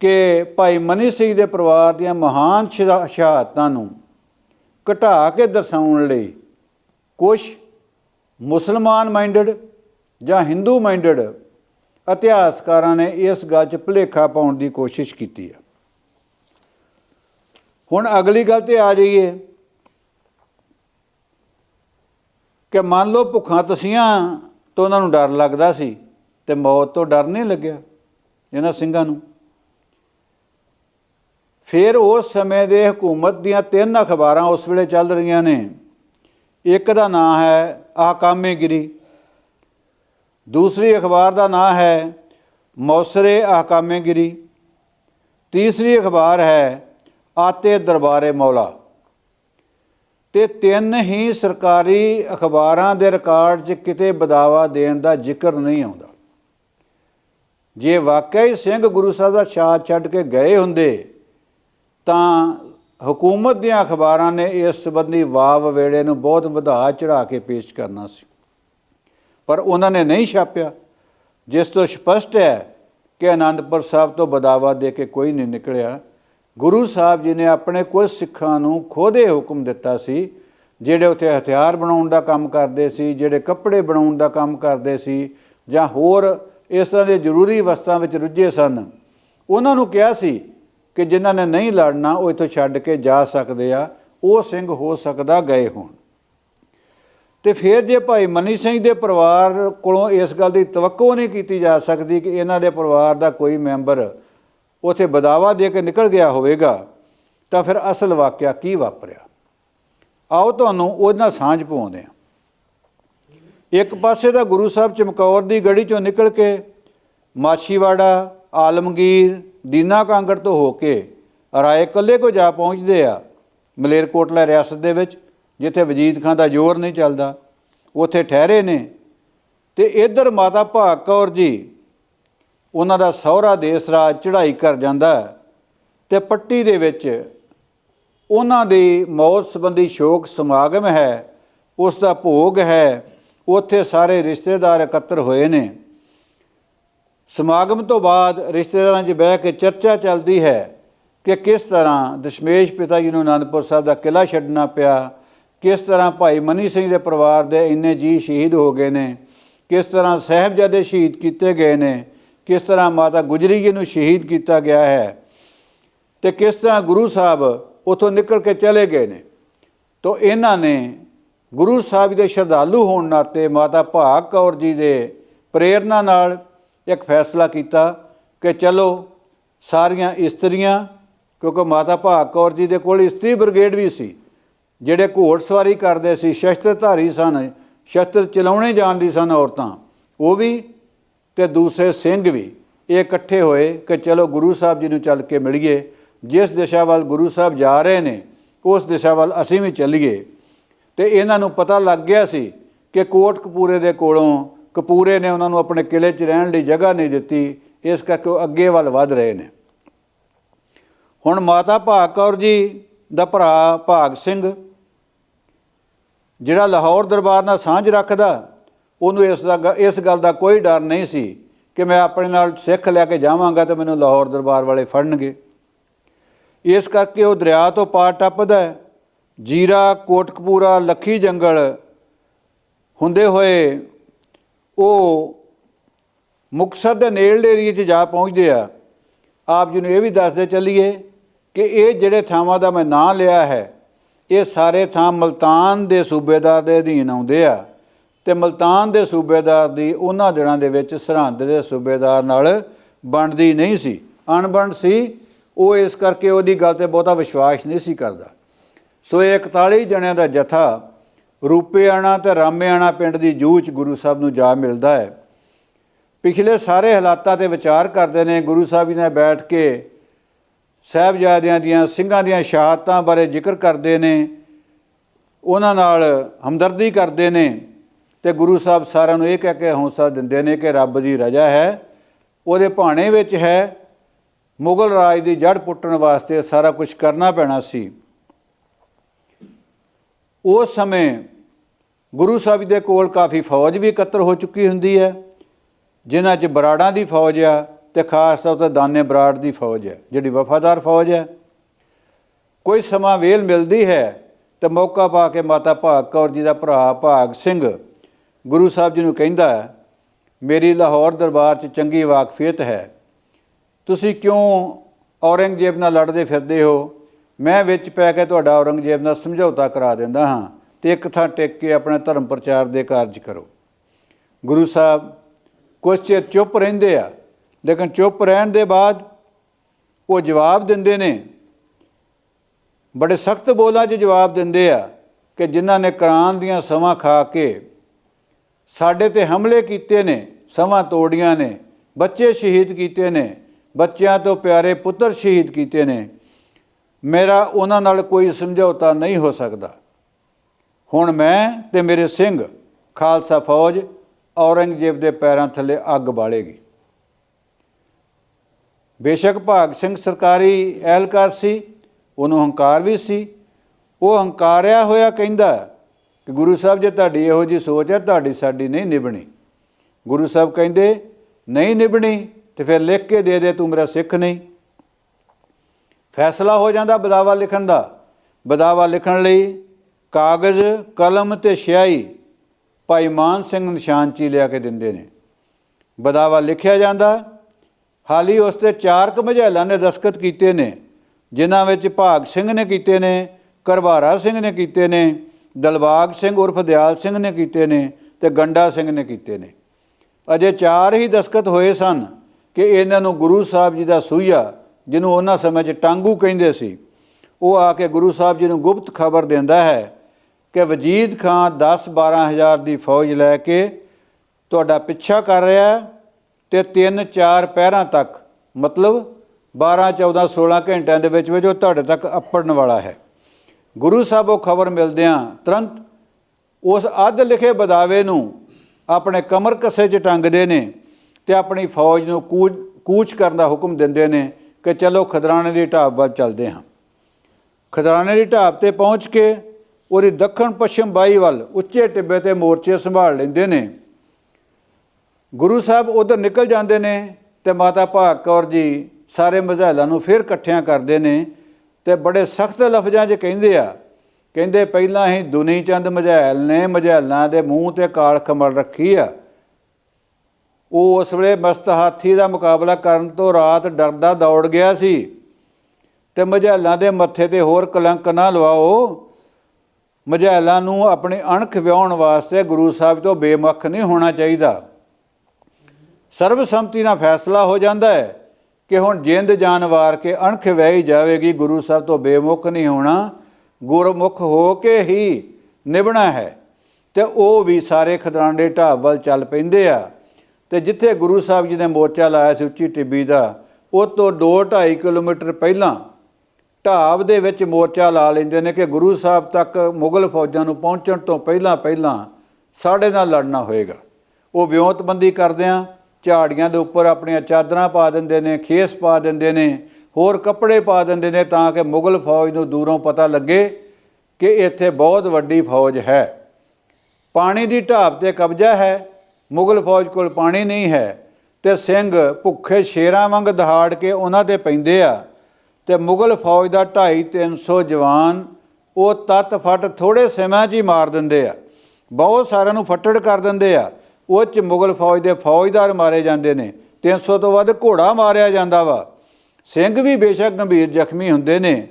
ਕਿ ਭਾਈ ਮਨੀ ਸਿੰਘ ਦੇ ਪਰਿਵਾਰ ਦੀਆਂ ਮਹਾਨ ਸ਼ਹਾ- ਸ਼ਹਾਦਤਾਂ ਨੂੰ ਘਟਾ ਕੇ ਦਰਸਾਉਣ ਲਈ ਕੁਝ ਮੁਸਲਮਾਨ ਮਾਈਂਡਡ ਜਾਂ ਹਿੰਦੂ ਮਾਈਂਡਡ ਇਤਿਹਾਸਕਾਰਾਂ ਨੇ ਇਸ ਗੱਲ 'ਚ ਭੁਲੇਖਾ ਪਾਉਣ ਦੀ ਕੋਸ਼ਿਸ਼ ਕੀਤੀ ਹੈ। ਹੁਣ ਅਗਲੀ ਗੱਲ ਤੇ ਆ ਜਾਈਏ ਕਿ ਮੰਨ ਲਓ ਭੁੱਖਾਂ ਤਸੀਆਂ ਤੋਂ ਉਹਨਾਂ ਨੂੰ ਡਰ ਲੱਗਦਾ ਸੀ ਤੇ ਮੌਤ ਤੋਂ ਡਰ ਨਹੀਂ ਲੱਗਿਆ ਇਹਨਾਂ ਸਿੰਘਾਂ ਨੂੰ। ਫਿਰ ਉਸ ਸਮੇਂ ਦੇ ਹਕੂਮਤ ਦੀਆਂ ਤਿੰਨ ਅਖਬਾਰਾਂ ਉਸ ਵੇਲੇ ਚੱਲ ਰਹੀਆਂ ਨੇ। ਇੱਕ ਦਾ ਨਾਂ ਹੈ ਆਕਾਮੇ ਗਿਰੀ ਦੂਸਰੀ ਅਖਬਾਰ ਦਾ ਨਾਂ ਹੈ ਮੌਸਰੇ ਆਕਾਮੇ ਤੀਸਰੀ ਅਖਬਾਰ ਹੈ ਆਤੇ ਦਰਬਾਰੇ ਮੌਲਾ। ਤੇ ਤਿੰਨ ਹੀ ਸਰਕਾਰੀ ਅਖਬਾਰਾਂ ਦੇ ਰਿਕਾਰਡ 'ਚ ਕਿਤੇ ਬਦਾਵਾ ਦੇਣ ਦਾ ਜ਼ਿਕਰ ਨਹੀਂ ਆਉਂਦਾ। ਜੇ ਵਾਕਿਆ ਹੀ ਸਿੰਘ ਗੁਰੂ ਸਾਹਿਬ ਦਾ ਸਾਥ ਛੱਡ ਕੇ ਗਏ ਹੁੰਦੇ, ਤਾਂ ਹਕੂਮਤ ਦੀਆਂ ਅਖਬਾਰਾਂ ਨੇ ਇਸ ਸੰਬੰਧੀ ਵਾਵ ਵੇੜੇ ਨੂੰ ਬਹੁਤ ਵਧਾ ਚੜਾ ਕੇ ਪੇਸ਼ ਕਰਨਾ ਸੀ। ਪਰ ਉਹਨਾਂ ਨੇ ਨਹੀਂ ਛਾਪਿਆ। ਜਿਸ ਤੋਂ ਸਪਸ਼ਟ ਹੈ ਕਿ ਆਨੰਦਪੁਰ ਸਾਹਿਬ ਤੋਂ ਬਦਾਵਾ ਦੇ ਕੇ ਕੋਈ ਨਹੀਂ ਨਿਕਲਿਆ। ਗੁਰੂ ਸਾਹਿਬ ਜੀ ਨੇ ਆਪਣੇ ਕੁਝ ਸਿੱਖਾਂ ਨੂੰ ਖੋਦੇ ਹੁਕਮ ਦਿੱਤਾ ਸੀ, ਜਿਹੜੇ ਉੱਥੇ ਹਥਿਆਰ ਬਣਾਉਣ ਦਾ ਕੰਮ ਕਰਦੇ ਸੀ, ਜਿਹੜੇ ਕੱਪੜੇ ਬਣਾਉਣ ਦਾ ਕੰਮ ਕਰਦੇ ਸੀ, ਜਾਂ ਹੋਰ ਇਸ ਤਰ੍ਹਾਂ ਦੇ ਜ਼ਰੂਰੀ ਵਸਤਾਂ ਵਿੱਚ ਰੁੱਝੇ ਸਨ। ਉਹਨਾਂ ਨੂੰ ਕਿਹਾ ਸੀ ਕਿ ਜਿਨ੍ਹਾਂ ਨੇ ਨਹੀਂ ਲੜਨਾ, ਉਹ ਇੱਥੋਂ ਛੱਡ ਕੇ ਜਾ ਸਕਦੇ ਆ, ਉਹ ਸਿੰਘ ਹੋ ਸਕਦਾ ਗਏ ਹੋਣ। ਤੇ ਫਿਰ ਜੇ ਭਾਈ ਮਨੀ ਸਿੰਘ ਦੇ ਪਰਿਵਾਰ ਕੋਲੋਂ ਇਸ ਗੱਲ ਦੀ ਤਵੱਕੋ ਨਹੀਂ ਕੀਤੀ ਜਾ ਸਕਦੀ ਕਿ ਇਹਨਾਂ ਦੇ ਪਰਿਵਾਰ ਦਾ ਕੋਈ ਮੈਂਬਰ ਉਥੇ ਬਦਾਵਾ ਦੇ ਕੇ ਨਿਕਲ ਗਿਆ ਹੋਵੇਗਾ, ਤਾਂ ਫਿਰ ਅਸਲ ਵਾਕਿਆ ਕੀ ਵਾਪਰਿਆ? ਆਓ ਤੁਹਾਨੂੰ ਉਹਨਾਂ ਸਾਂਝ ਪਾਉਂਦੇ ਹਾਂ। ਇੱਕ ਪਾਸੇ ਦਾ ਗੁਰੂ ਸਾਹਿਬ ਚਮਕੌਰ ਦੀ ਗੜੀ ਚੋਂ ਨਿਕਲ ਕੇ ਮਾਛੀਵਾੜਾ, ਆਲਮਗੀਰ, ਦੀਨਾ ਕਾਂਗੜ ਤੋਂ ਹੋ ਕੇ ਰਾਏ ਕੱਲੇ ਕੋ ਜਾ ਪਹੁੰਚਦੇ ਆ, ਮਲੇਰਕੋਟਲਾ ਰਿਆਸਤ ਦੇ ਵਿੱਚ। ਜਿੱਥੇ ਵਜੀਦ ਖਾਨ ਦਾ ਜ਼ੋਰ ਨਹੀਂ ਚੱਲਦਾ, ਉੱਥੇ ਠਹਿਰੇ ਨੇ ਤੇ ਇੱਧਰ ਮਾਤਾ ਭਾਗ ਕੌਰ ਜੀ, ਉਹਨਾਂ ਦਾ ਸਹੁਰਾ ਦੇਸ ਰਾਜ ਚੜ੍ਹਾਈ ਕਰ ਜਾਂਦਾ ਹੈ ਤੇ ਪੱਟੀ ਦੇ ਵਿੱਚ ਉਹਨਾਂ ਦੀ ਮੌਤ ਸੰਬੰਧੀ ਸ਼ੋਕ ਸਮਾਗਮ ਹੈ, ਉਸ ਦਾ ਭੋਗ ਹੈ, ਉੱਥੇ ਸਾਰੇ ਰਿਸ਼ਤੇਦਾਰ ਇਕੱਤਰ ਹੋਏ ਨੇ। ਸਮਾਗਮ ਤੋਂ ਬਾਅਦ ਰਿਸ਼ਤੇਦਾਰਾਂ 'ਚ ਬਹਿ ਕੇ ਚਰਚਾ ਚੱਲਦੀ ਹੈ ਕਿ ਕਿਸ ਤਰ੍ਹਾਂ ਦਸ਼ਮੇਸ਼ ਪਿਤਾ ਜੀ ਨੂੰ ਅਨੰਦਪੁਰ ਸਾਹਿਬ ਦਾ ਕਿਲਾ ਛੱਡਣਾ ਪਿਆ ਕਿਸ ਤਰ੍ਹਾਂ ਭਾਈ ਮਨੀ ਸਿੰਘ ਦੇ ਪਰਿਵਾਰ ਦੇ ਇੰਨੇ ਜੀ ਸ਼ਹੀਦ ਹੋ ਗਏ ਨੇ? ਕਿਸ ਤਰ੍ਹਾਂ ਸਾਹਿਬਜ਼ਾਦੇ ਸ਼ਹੀਦ ਕੀਤੇ ਗਏ ਨੇ? ਕਿਸ ਤਰ੍ਹਾਂ ਮਾਤਾ ਗੁਜਰੀ ਜੀ ਨੂੰ ਸ਼ਹੀਦ ਕੀਤਾ ਗਿਆ ਹੈ? ਤੇ ਕਿਸ ਤਰ੍ਹਾਂ ਗੁਰੂ ਸਾਹਿਬ ਉਥੋਂ ਨਿਕਲ ਕੇ ਚਲੇ ਗਏ ਨੇ? ਤੋ ਇਹਨਾਂ ਨੇ ਗੁਰੂ ਸਾਹਿਬ ਦੇ ਸ਼ਰਧਾਲੂ ਹੋਣ ਨਾਤੇ ਮਾਤਾ ਭਾਗ ਕੌਰ ਜੀ ਦੇ ਪ੍ਰੇਰਣਾ ਨਾਲ ਇੱਕ ਫੈਸਲਾ ਕੀਤਾ ਕਿ ਚਲੋ ਸਾਰੀਆਂ ਇਸਤਰੀਆਂ, ਕਿਉਂਕਿ ਮਾਤਾ ਭਾਗ ਕੌਰ ਜੀ ਦੇ ਕੋਲ ਇਸਤਰੀ ਬ੍ਰਿਗੇਡ ਵੀ ਸੀ ਜਿਹੜੇ ਘੋੜਸਵਾਰੀ ਕਰਦੇ ਸੀ, ਸ਼ਸਤਰਧਾਰੀ ਸਨ, ਸ਼ਸਤਰ ਚਲਾਉਣੇ ਜਾਣਦੀ ਸਨ ਔਰਤਾਂ, ਉਹ ਵੀ ਤੇ ਦੂਸਰੇ ਸਿੰਘ ਵੀ, ਇਹ ਇਕੱਠੇ ਹੋਏ ਕਿ ਚਲੋ ਗੁਰੂ ਸਾਹਿਬ ਜੀ ਨੂੰ ਚੱਲ ਕੇ ਮਿਲੀਏ, ਜਿਸ ਦਿਸ਼ਾ ਵੱਲ ਗੁਰੂ ਸਾਹਿਬ ਜਾ ਰਹੇ ਨੇ, ਉਸ ਦਿਸ਼ਾ ਵੱਲ ਅਸੀਂ ਵੀ ਚੱਲੀਏ। ਤੇ ਇਹਨਾਂ ਨੂੰ ਪਤਾ ਲੱਗ ਗਿਆ ਸੀ ਕਿ ਕੋਟ ਕਪੂਰੇ ਦੇ ਕੋਲੋਂ ਕਪੂਰੇ ਨੇ ਉਹਨਾਂ ਨੂੰ ਆਪਣੇ ਕਿਲੇ 'ਚ ਰਹਿਣ ਲਈ ਜਗ੍ਹਾ ਨਹੀਂ ਦਿੱਤੀ, ਇਸ ਕਰਕੇ ਉਹ ਅੱਗੇ ਵੱਲ ਵਧ ਰਹੇ ਨੇ। ਹੁਣ ਮਾਤਾ ਭਾਗ ਕੌਰ ਜੀ ਦਾ ਭਰਾ ਭਾਗ ਸਿੰਘ ਜਿਹੜਾ ਲਾਹੌਰ ਦਰਬਾਰ ਨਾਲ ਸਾਂਝ ਰੱਖਦਾ, ਉਹਨੂੰ ਇਸ ਦਾ ਗ- ਇਸ ਗੱਲ ਦਾ ਕੋਈ ਡਰ ਨਹੀਂ ਸੀ ਕਿ ਮੈਂ ਆਪਣੇ ਨਾਲ ਸਿੱਖ ਲੈ ਕੇ ਜਾਵਾਂਗਾ ਤੇ ਮੈਨੂੰ ਲਾਹੌਰ ਦਰਬਾਰ ਵਾਲੇ ਫੜਨਗੇ। ਇਸ ਕਰਕੇ ਉਹ ਦਰਿਆ ਤੋਂ ਪਾਰ ਟੱਪਦਾ ਜੀਰਾ, ਕੋਟਕਪੂਰਾ, ਲੱਖੀ ਜੰਗਲ ਹੁੰਦੇ ਹੋਏ ਉਹ ਮੁਕਤਸਰ ਦੇ ਨੇੜਲੇ ਏਰੀਏ 'ਚ ਜਾ ਪਹੁੰਚਦੇ ਆ। ਆਪ ਜੀ ਨੂੰ ਇਹ ਵੀ ਦੱਸਦੇ ਚੱਲੀਏ ਕਿ ਇਹ ਜਿਹੜੇ ਥਾਵਾਂ ਦਾ ਮੈਂ ਨਾਂ ਲਿਆ ਹੈ ਇਹ ਸਾਰੇ ਥਾਂ ਮਲਤਾਨ ਦੇ ਸੂਬੇਦਾਰ ਦੇ ਅਧੀਨ ਆਉਂਦੇ ਆ ਤੇ ਮਲਤਾਨ ਦੇ ਸੂਬੇਦਾਰ ਦੀ ਉਹਨਾਂ ਦਿਨਾਂ ਦੇ ਵਿੱਚ ਸਰਹੰਦ ਦੇ ਸੂਬੇਦਾਰ ਨਾਲ ਬਣਦੀ ਨਹੀਂ ਸੀ। ਅਣਬਣ ਸੀ, ਉਹ ਇਸ ਕਰਕੇ ਉਹਦੀ ਗੱਲ ਤੇ ਬਹੁਤਾ ਵਿਸ਼ਵਾਸ ਨਹੀਂ ਸੀ ਕਰਦਾ। ਸੋ ਇਹ 41 ਜਣਿਆਂ ਦਾ ਜਥਾ ਰੂਪੇਆਣਾ ਤੇ ਰਾਮੇਆਣਾ ਪਿੰਡ ਦੀ ਜੂਝ ਗੁਰੂ ਸਾਹਿਬ ਨੂੰ ਜਾ ਮਿਲਦਾ ਹੈ। ਪਿਛਲੇ ਸਾਰੇ ਹਾਲਾਤਾਂ ਤੇ ਵਿਚਾਰ ਕਰਦੇ ਨੇ, ਗੁਰੂ ਸਾਹਿਬ ਜੀ ਨੇ ਬੈਠ ਕੇ ਸਾਹਿਬਜ਼ਾਦਿਆਂ ਦੀਆਂ, ਸਿੰਘਾਂ ਦੀਆਂ ਸ਼ਹਾਦਤਾਂ ਬਾਰੇ ਜ਼ਿਕਰ ਕਰਦੇ ਨੇ, ਉਹਨਾਂ ਨਾਲ ਹਮਦਰਦੀ ਕਰਦੇ ਨੇ ਤੇ ਗੁਰੂ ਸਾਹਿਬ ਸਾਰਿਆਂ ਨੂੰ ਇਹ ਕਹਿ ਕੇ ਹੌਸਲਾ ਦਿੰਦੇ ਨੇ ਕਿ ਰੱਬ ਦੀ ਰਜ਼ਾ ਹੈ, ਉਹਦੇ ਭਾਣੇ ਵਿੱਚ ਹੈ, ਮੁਗਲ ਰਾਜ ਦੀ ਜੜ ਪੁੱਟਣ ਵਾਸਤੇ ਸਾਰਾ ਕੁਝ ਕਰਨਾ ਪੈਣਾ ਸੀ। ਉਸ ਸਮੇਂ ਗੁਰੂ ਸਾਹਿਬ ਦੇ ਕੋਲ ਕਾਫੀ ਫੌਜ ਵੀ ਇਕੱਤਰ ਹੋ ਚੁੱਕੀ ਹੁੰਦੀ ਹੈ, ਜਿਨ੍ਹਾਂ 'ਚ ਬਰਾੜਾਂ ਦੀ ਫੌਜ ਆ ਤੇ ਖਾਸ ਤੌਰ ਤੇ ਦਾਨੇ ਬਰਾੜ ਦੀ ਫੌਜ ਹੈ, ਜਿਹੜੀ ਵਫਾਦਾਰ ਫੌਜ ਹੈ। ਕੋਈ ਸਮਾਂ ਵੇਲ ਮਿਲਦੀ ਹੈ ਤੇ ਮੌਕਾ ਪਾ ਕੇ ਮਾਤਾ ਭਾਗ ਕੌਰ ਜੀ ਦਾ ਭਰਾ ਭਾਗ ਸਿੰਘ ਗੁਰੂ ਸਾਹਿਬ ਜੀ ਨੂੰ ਕਹਿੰਦਾ ਮੇਰੀ ਲਾਹੌਰ ਦਰਬਾਰ 'ਚ ਚੰਗੀ ਵਾਕਫੀਅਤ ਹੈ। ਤੁਸੀਂ ਕਿਉਂ ਔਰੰਗਜ਼ੇਬ ਨਾਲ ਲੜਦੇ ਫਿਰਦੇ ਹੋ? ਮੈਂ ਵਿੱਚ ਪੈ ਕੇ ਤੁਹਾਡਾ ਔਰੰਗਜ਼ੇਬ ਨਾਲ ਸਮਝੌਤਾ ਕਰਾ ਦਿੰਦਾ ਹਾਂ ਤੇ ਇੱਕ ਥਾਂ ਟਿਕ ਕੇ ਆਪਣੇ ਧਰਮ ਪ੍ਰਚਾਰ ਦੇ ਕਾਰਜ ਕਰੋ। ਗੁਰੂ ਸਾਹਿਬ ਕੁਛ ਚਿਰ ਚੁੱਪ ਰਹਿੰਦੇ ਆ। ਲੇਕਿਨ ਚੁੱਪ ਰਹਿਣ ਦੇ ਬਾਅਦ ਉਹ ਜਵਾਬ ਦਿੰਦੇ ਨੇ। ਬੜੇ ਸਖਤ ਬੋਲਾਂ 'ਚ ਜਵਾਬ ਦਿੰਦੇ ਆ ਕਿ ਜਿਨ੍ਹਾਂ ਨੇ ਕੁਰਾਨ ਦੀਆਂ ਸਮਾਂ ਖਾ ਕੇ ਸਾਡੇ ਤੇ ਹਮਲੇ ਕੀਤੇ ਨੇ, ਸਮਾਂ ਤੋੜੀਆਂ ਨੇ, ਬੱਚੇ ਸ਼ਹੀਦ ਕੀਤੇ ਨੇ, ਬੱਚਿਆਂ ਤੋਂ ਪਿਆਰੇ ਪੁੱਤਰ ਸ਼ਹੀਦ ਕੀਤੇ ਨੇ, ਮੇਰਾ ਉਹਨਾਂ ਨਾਲ ਕੋਈ ਸਮਝੌਤਾ ਨਹੀਂ ਹੋ ਸਕਦਾ। ਹੁਣ ਮੈਂ ਤੇ ਮੇਰੇ ਸਿੰਘ ਖਾਲਸਾ ਫੌਜ ਔਰੰਗਜ਼ੇਬ ਦੇ ਪੈਰਾਂ ਥੱਲੇ ਅੱਗ ਬਾਲੇਗੀ। ਬੇਸ਼ੱਕ ਭਾਗ ਸਿੰਘ ਸਰਕਾਰੀ ਅਹਿਲਕਾਰ ਸੀ, ਉਹਨੂੰ ਹੰਕਾਰ ਵੀ ਸੀ। ਉਹ ਹੰਕਾਰਿਆ ਹੋਇਆ ਕਹਿੰਦਾ ਕਿ ਗੁਰੂ ਸਾਹਿਬ, ਜੇ ਤੁਹਾਡੀ ਇਹੋ ਜੀ ਸੋਚ ਹੈ, ਤੁਹਾਡੀ ਸਾਡੀ ਨਹੀਂ ਨਿਭਣੀ। ਗੁਰੂ ਸਾਹਿਬ ਕਹਿੰਦੇ, ਨਹੀਂ ਨਿਭਣੀ ਤੇ ਫਿਰ ਲਿਖ ਕੇ ਦੇ ਦੇ, ਤੂੰ ਮੇਰਾ ਸਿੱਖ ਨਹੀਂ। ਫੈਸਲਾ ਹੋ ਜਾਂਦਾ ਬਦਾਵਾ ਲਿਖਣ ਦਾ। ਬਦਾਵਾ ਲਿਖਣ ਲਈ ਕਾਗਜ਼, ਕਲਮ ਤੇ ਸਿਆਹੀ ਭਾਈ ਮਾਨ ਸਿੰਘ ਨਿਸ਼ਾਨਚੀ ਲਿਆ ਕੇ ਦਿੰਦੇ ਨੇ। ਬਦਾਵਾ ਲਿਖਿਆ ਜਾਂਦਾ ਹਾਲੀ ਉਸ ਤੇ ਚਾਰ ਕੁ ਨੇ ਦਸਖਤ ਕੀਤੇ ਨੇ, ਜਿਨ੍ਹਾਂ ਵਿੱਚ ਭਾਗ ਸਿੰਘ ਨੇ ਕੀਤੇ ਨੇ, ਕਰਵਾਰਾ ਸਿੰਘ ਨੇ ਕੀਤੇ ਨੇ, ਦਲਬਾਗ ਸਿੰਘ ਉਰਫ ਦਿਆਲ ਸਿੰਘ ਨੇ ਕੀਤੇ ਨੇ ਤੇ ਗੰਡਾ ਸਿੰਘ ਨੇ ਕੀਤੇ ਨੇ। ਅਜੇ ਚਾਰ ਹੀ ਦਸਖਤ ਹੋਏ ਸਨ ਕਿ ਇਹਨਾਂ ਨੂੰ ਗੁਰੂ ਸਾਹਿਬ ਜੀ ਦਾ ਸੂਈਆ, ਜਿਹਨੂੰ ਉਹਨਾਂ ਸਮੇਂ 'ਚ ਟਾਂਗੂ ਕਹਿੰਦੇ ਸੀ, ਉਹ ਆ ਕੇ ਗੁਰੂ ਸਾਹਿਬ ਜੀ ਨੂੰ ਗੁਪਤ ਖਬਰ ਦਿੰਦਾ ਹੈ ਕਿ ਵਜੀਦ ਖਾਨ 10 12 ਹਜ਼ਾਰ ਦੀ ਫੌਜ ਲੈ ਕੇ ਤੁਹਾਡਾ ਪਿੱਛਾ ਕਰ ਰਿਹਾ ਹੈ। ਤੇ 3-4 ਪਹਿਰਾਂ ਤੱਕ, ਮਤਲਬ 12 14 16 ਘੰਟਿਆਂ ਦੇ ਵਿੱਚ ਵਿੱਚ ਉਹ ਤੁਹਾਡੇ ਤੱਕ ਅੱਪੜਨ ਵਾਲਾ ਹੈ। ਗੁਰੂ ਸਾਹਿਬ ਉਹ ਖਬਰ ਮਿਲਦਿਆਂ ਤੁਰੰਤ ਉਸ ਅੱਧ ਲਿਖੇ ਬਦਾਵੇ ਨੂੰ ਆਪਣੇ ਕਮਰ ਕੱਸੇ 'ਚ ਟੰਗਦੇ ਨੇ ਤੇ ਆਪਣੀ ਫੌਜ ਨੂੰ ਕੂਚ ਕੂਚ ਕਰਨ ਦਾ ਹੁਕਮ ਦਿੰਦੇ ਨੇ ਕਿ ਚਲੋ ਖਦਰਾਣੇ ਦੀ ਢਾਬ ਵੱਲ ਚੱਲਦੇ ਹਾਂ। ਖਦਰਾਣੇ ਦੀ ਢਾਬ ਤੇ ਪਹੁੰਚ ਕੇ ਉਹਦੀ ਦੱਖਣ ਪੱਛਮ ਬਾਈ ਵੱਲ ਉੱਚੇ ਟਿੱਬੇ ਤੇ ਮੋਰਚੇ ਸੰਭਾਲ ਲੈਂਦੇ ਨੇ। ਗੁਰੂ ਸਾਹਿਬ ਉਧਰ ਨਿਕਲ ਜਾਂਦੇ ਨੇ ਤੇ ਮਾਤਾ ਭਾਗ ਕੌਰ ਜੀ ਸਾਰੇ ਮਜ਼ਾਇਲਾਂ ਨੂੰ ਫਿਰ ਇਕੱਠਿਆਂ ਕਰਦੇ ਨੇ ਤੇ ਬੜੇ ਸਖਤ ਲਫ਼ਜ਼ਾਂ 'ਚ ਕਹਿੰਦੇ ਆ, ਕਹਿੰਦੇ ਪਹਿਲਾਂ ਹੀ ਦੁਨੀ ਚੰਦ ਮਝੈਲ ਨੇ ਮਝੈਲਾਂ ਦੇ ਮੂੰਹ ਤੇ ਕਾਲ ਕਮਲ ਰੱਖੀ ਆ। ਉਹ ਉਸ ਵੇਲੇ ਮਸਤ ਹਾਥੀ ਦਾ ਮੁਕਾਬਲਾ ਕਰਨ ਤੋਂ ਰਾਤ ਡਰਦਾ ਦੌੜ ਗਿਆ ਸੀ ਤੇ ਮਝੈਲਾਂ ਦੇ ਮੱਥੇ ਤੇ ਹੋਰ ਕਲੰਕ ਨਾ ਲਵਾਓ, ਮਝੈਲਾਂ ਨੂੰ ਆਪਣੀ ਅਣਖ ਵਿਆਉਣ ਵਾਸਤੇ ਗੁਰੂ ਸਾਹਿਬ ਤੋਂ ਬੇਮੁਖ ਨਹੀਂ ਹੋਣਾ ਚਾਹੀਦਾ। ਸਰਬਸੰਮਤੀ ਨਾਲ ਫੈਸਲਾ ਹੋ ਜਾਂਦਾ ਹੈ ਕਿ ਹੁਣ ਜਿੰਦ ਜਾਨ ਵਾਰ ਕੇ ਅਣਖ ਵਹਿ ਜਾਵੇਗੀ, ਗੁਰੂ ਸਾਹਿਬ ਤੋਂ ਬੇਮੁਖ ਨਹੀਂ ਹੋਣਾ, ਗੁਰਮੁਖ ਹੋ ਕੇ ਹੀ ਨਿਭਣਾ ਹੈ। ਤੇ ਉਹ ਵੀ ਸਾਰੇ ਖਦਰਾਂਡੇ ਢਾਬ ਵੱਲ ਚੱਲ ਪੈਂਦੇ ਆ। ਤੇ ਜਿੱਥੇ ਗੁਰੂ ਸਾਹਿਬ ਜੀ ਨੇ ਮੋਰਚਾ ਲਾਇਆ ਸੀ ਉੱਚੀ ਟਿੱਬੀ ਦਾ, ਉਹ ਤੋਂ 2.5 ਕਿਲੋਮੀਟਰ ਪਹਿਲਾਂ ਢਾਬ ਦੇ ਵਿੱਚ ਮੋਰਚਾ ਲਾ ਲੈਂਦੇ ਨੇ ਕਿ ਗੁਰੂ ਸਾਹਿਬ ਤੱਕ ਮੁਗਲ ਫੌਜਾਂ ਨੂੰ ਪਹੁੰਚਣ ਤੋਂ ਪਹਿਲਾਂ ਪਹਿਲਾਂ ਸਾਡੇ ਨਾਲ ਲੜਨਾ ਹੋਏਗਾ। ਉਹ ਵਿਉਂਤਬੰਦੀ ਕਰਦਿਆਂ ਝਾੜੀਆਂ ਦੇ ਉੱਪਰ ਆਪਣੀਆਂ ਚਾਦਰਾਂ ਪਾ ਦਿੰਦੇ ਨੇ, ਖੇਸ ਪਾ ਦਿੰਦੇ ਨੇ, ਹੋਰ ਕੱਪੜੇ ਪਾ ਦਿੰਦੇ ਨੇ ਤਾਂ ਕਿ ਮੁਗਲ ਫੌਜ ਨੂੰ ਦੂਰੋਂ ਪਤਾ ਲੱਗੇ ਕਿ ਇੱਥੇ ਬਹੁਤ ਵੱਡੀ ਫੌਜ ਹੈ। ਪਾਣੀ ਦੀ ਢਾਬ ਤੇ ਕਬਜ਼ਾ ਹੈ, ਮੁਗਲ ਫੌਜ ਕੋਲ ਪਾਣੀ ਨਹੀਂ ਹੈ ਤੇ ਸਿੰਘ ਭੁੱਖੇ ਸ਼ੇਰਾਂ ਵਾਂਗ ਦਹਾੜ ਕੇ ਉਹਨਾਂ ਤੇ ਪੈਂਦੇ ਆ ਤੇ ਮੁਗਲ ਫੌਜ ਦਾ 2.5 300 ਜਵਾਨ ਉਹ ਤੱਤ ਫਟ ਥੋੜੇ ਸਮਾਂ 'ਚ ਹੀ ਮਾਰ ਦਿੰਦੇ ਆ। ਬਹੁਤ ਸਾਰਿਆਂ ਨੂੰ ਫੱਟੜ ਕਰ ਦਿੰਦੇ ਆ। ਉਹ 'ਚ ਮੁਗਲ ਫੌਜ ਦੇ ਫੌਜਦਾਰ ਮਾਰੇ ਜਾਂਦੇ ਨੇ। 300 ਤੋਂ ਵੱਧ ਘੋੜਾ ਮਾਰਿਆ ਜਾਂਦਾ ਵਾ। ਸਿੰਘ ਵੀ ਬੇਸ਼ੱਕ ਗੰਭੀਰ ਜ਼ਖਮੀ ਹੁੰਦੇ ਨੇ,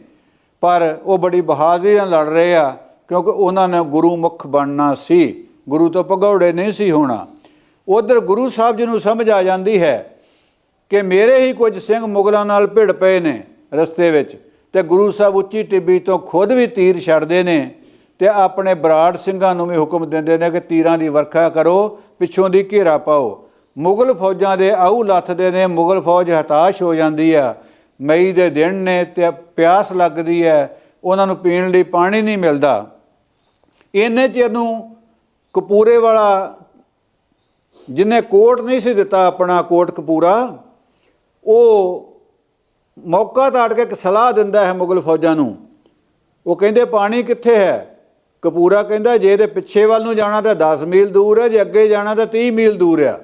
ਪਰ ਉਹ ਬੜੀ ਬਹਾਦਰੀ ਨਾਲ ਲੜ ਰਹੇ ਆ, ਕਿਉਂਕਿ ਉਹਨਾਂ ਨੇ ਗੁਰੂ ਮੁਖ ਬਣਨਾ ਸੀ। ਗੁਰੂ ਤੋਂ ਭਗੌੜੇ ਨਹੀਂ ਸੀ ਹੋਣਾ। ਉਧਰ ਗੁਰੂ ਸਾਹਿਬ ਜੀ ਨੂੰ ਸਮਝ ਆ ਜਾਂਦੀ ਹੈ ਕਿ ਮੇਰੇ ਹੀ ਕੁਝ ਸਿੰਘ ਮੁਗਲਾਂ ਨਾਲ ਭਿੜ ਪਏ ਨੇ ਰਸਤੇ ਵਿੱਚ, ਤੇ ਗੁਰੂ ਸਾਹਿਬ ਉੱਚੀ ਟਿੱਬੀ ਤੋਂ ਖੁਦ ਵੀ ਤੀਰ ਛੱਡਦੇ ਨੇ। ਤੇ ਆਪਣੇ ਬਰਾੜ ਸਿੰਘਾਂ ਨੂੰ ਵੀ ਹੁਕਮ ਦਿੰਦੇ ਨੇ ਕਿ ਤੀਰਾਂ ਦੀ ਵਰਖਾ ਕਰੋ, ਪਿੱਛੋਂ ਦੀ ਘੇਰਾ ਪਾਓ। ਮੁਗਲ ਫੌਜਾਂ ਦੇ ਆਉ ਲੱਥਦੇ ਨੇ, ਮੁਗਲ ਫੌਜ ਹਤਾਸ਼ ਹੋ ਜਾਂਦੀ ਆ। ਮਈ ਦੇ ਦਿਨ ਨੇ ਤੇ ਪਿਆਸ ਲੱਗਦੀ ਹੈ ਉਹਨਾਂ ਨੂੰ ਪੀਣ ਲਈ ਪਾਣੀ ਨਹੀਂ ਮਿਲਦਾ। ਇੰਨੇ ਚਿਰ ਨੂੰ ਕਪੂਰੇ ਵਾਲਾ ਜਿਹਨੇ ਕੋਟ ਨਹੀਂ ਸੀ ਦਿੱਤਾ ਆਪਣਾ ਕੋਟ ਕਪੂਰਾ, ਉਹ ਮੌਕਾ ਤਾੜ ਕੇ ਇੱਕ ਸਲਾਹ ਦਿੰਦਾ ਹੈ ਮੁਗਲ ਫੌਜਾਂ ਨੂੰ। ਉਹ ਕਹਿੰਦੇ, ਪਾਣੀ ਕਿੱਥੇ ਹੈ? ਕਪੂਰਾ ਕਹਿੰਦਾ, ਜੇ ਇਹਦੇ ਪਿੱਛੇ ਵੱਲ ਨੂੰ ਜਾਣਾ ਤਾਂ 10 ਮੀਲ ਦੂਰ ਹੈ, ਜੇ ਅੱਗੇ ਜਾਣਾ ਤਾਂ 30 ਮੀਲ ਦੂਰ ਆ।